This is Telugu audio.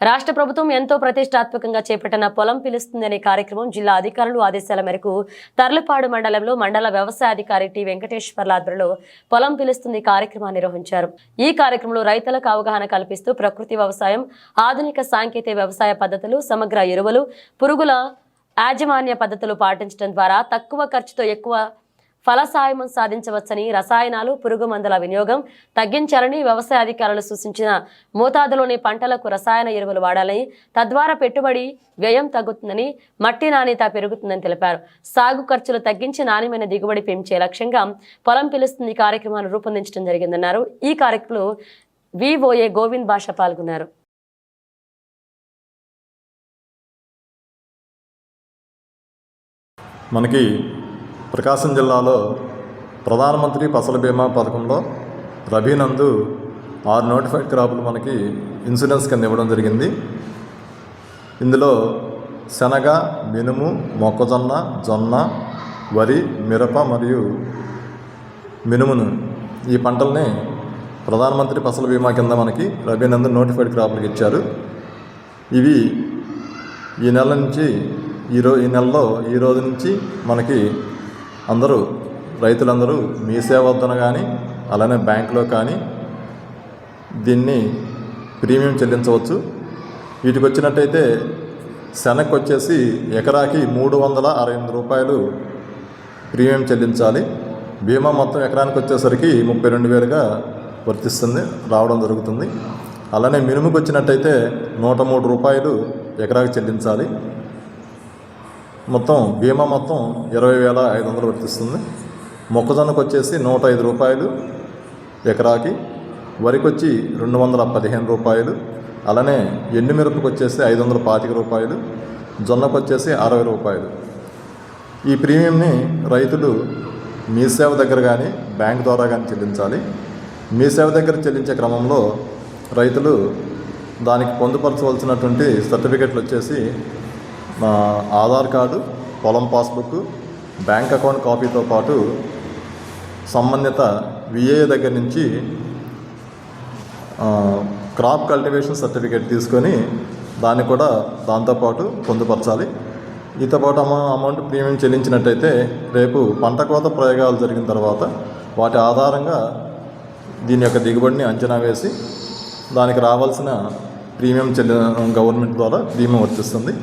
రాష్ట్ర ప్రభుత్వం ఎంతో ప్రతిష్టాత్మకంగా చేపట్టిన పొలం పిలుస్తుంది అనే కార్యక్రమం జిల్లా అధికారులు ఆదేశాల మేరకు తర్లుపాడు మండలంలో మండల వ్యవసాయ అధికారి టి వెంకటేశ్వర్ల ఆధ్వర్యంలో పొలం పిలుస్తుంది కార్యక్రమాన్ని నిర్వహించారు. ఈ కార్యక్రమంలో రైతులకు అవగాహన కల్పిస్తూ ప్రకృతి వ్యవసాయం ఆధునిక సాంకేతిక వ్యవసాయ పద్ధతులు సమగ్ర ఎరువులు పురుగుల యాజమాన్య పద్ధతులు పాటించడం ద్వారా తక్కువ ఖర్చుతో ఎక్కువ ఫలసాయం సాధించవచ్చని రసాయనాలు పురుగు మందుల వినియోగం తగ్గించాలని వ్యవసాయ అధికారులు సూచించిన మోతాదులోని పంటలకు రసాయన ఎరువులు వాడాలని తద్వారా పెట్టుబడి వ్యయం తగ్గుతుందని మట్టి నాణ్యత పెరుగుతుందని తెలిపారు. సాగు ఖర్చులు తగ్గించి నాణ్యమైన దిగుబడి పెంచే లక్ష్యంగా పొలం పిలుస్తుంది కార్యక్రమాన్ని రూపొందించడం జరిగిందన్నారు. ఈ కార్యక్రమంలో విఓఏ గోవింద్ భాష పాల్గొన్నారు. మనకి ప్రకాశం జిల్లాలో ప్రధానమంత్రి ఫసల్ బీమా పథకంలో రబీ నందు ఆరు నోటిఫైడ్ క్రాపులు మనకి ఇన్సూరెన్స్ కింద ఇవ్వడం జరిగింది. ఇందులో శనగ మినుము మొక్కజొన్న జొన్న వరి మిరప మరియు మినుమును ఈ పంటల్ని ప్రధానమంత్రి ఫసల్ బీమా కింద మనకి రబీ నందు నోటిఫైడ్ క్రాపులకు ఇచ్చారు. ఇవి ఈ నెల నుంచి ఈరో ఈ నెలలో ఈ రోజు నుంచి మనకి అందరూ రైతులందరూ మీ సేవద్దన కానీ అలానే బ్యాంకులో కానీ దీన్ని ప్రీమియం చెల్లించవచ్చు. వీటికి వచ్చినట్టయితే శనగకు వచ్చేసి ఎకరాకి మూడు వందల అరవై ఎనిమిది రూపాయలు ప్రీమియం చెల్లించాలి. బీమా మొత్తం ఎకరానికి వచ్చేసరికి ముప్పై రెండు వేలుగా వర్తిస్తుంది రావడం జరుగుతుంది. అలానే మినుముకు వచ్చినట్టయితే నూట మూడు రూపాయలు ఎకరాకి చెల్లించాలి. మొత్తం బీమా మొత్తం ఇరవై వేల ఐదు వందలు వర్తిస్తుంది. మొక్కజొన్నకు వచ్చేసి నూట ఐదు రూపాయలు ఎకరాకి. వరికి వచ్చి రెండు వందల పదిహేను రూపాయలు. అలానే ఎండుమిరపకు వచ్చేసి ఐదు వందల పాతిక రూపాయలు. జొన్నకు వచ్చేసి అరవై రూపాయలు. ఈ ప్రీమియంని రైతులు మీ సేవ దగ్గర కానీ బ్యాంక్ ద్వారా కానీ చెల్లించాలి. మీ సేవ దగ్గర చెల్లించే క్రమంలో రైతులు దానికి పొందుపరచవలసినటువంటి సర్టిఫికెట్లు వచ్చేసి ఆధార్ కార్డు పొలం పాస్బుక్ బ్యాంక్ అకౌంట్ కాపీతో పాటు సంబంధిత విఏ దగ్గర నుంచి క్రాప్ కల్టివేషన్ సర్టిఫికేట్ తీసుకొని దాన్ని కూడా దాంతోపాటు పొందుపరచాలి. ఈతో పాటు అమౌ అమౌంట్ ప్రీమియం చెల్లించినట్టయితే రేపు పంట కోత ప్రయోగాలు జరిగిన తర్వాత వాటి ఆధారంగా దీని యొక్క దిగుబడిని అంచనా వేసి దానికి రావాల్సిన ప్రీమియం చెల్లి గవర్నమెంట్ ద్వారా ప్రీమియం వర్తిస్తుంది.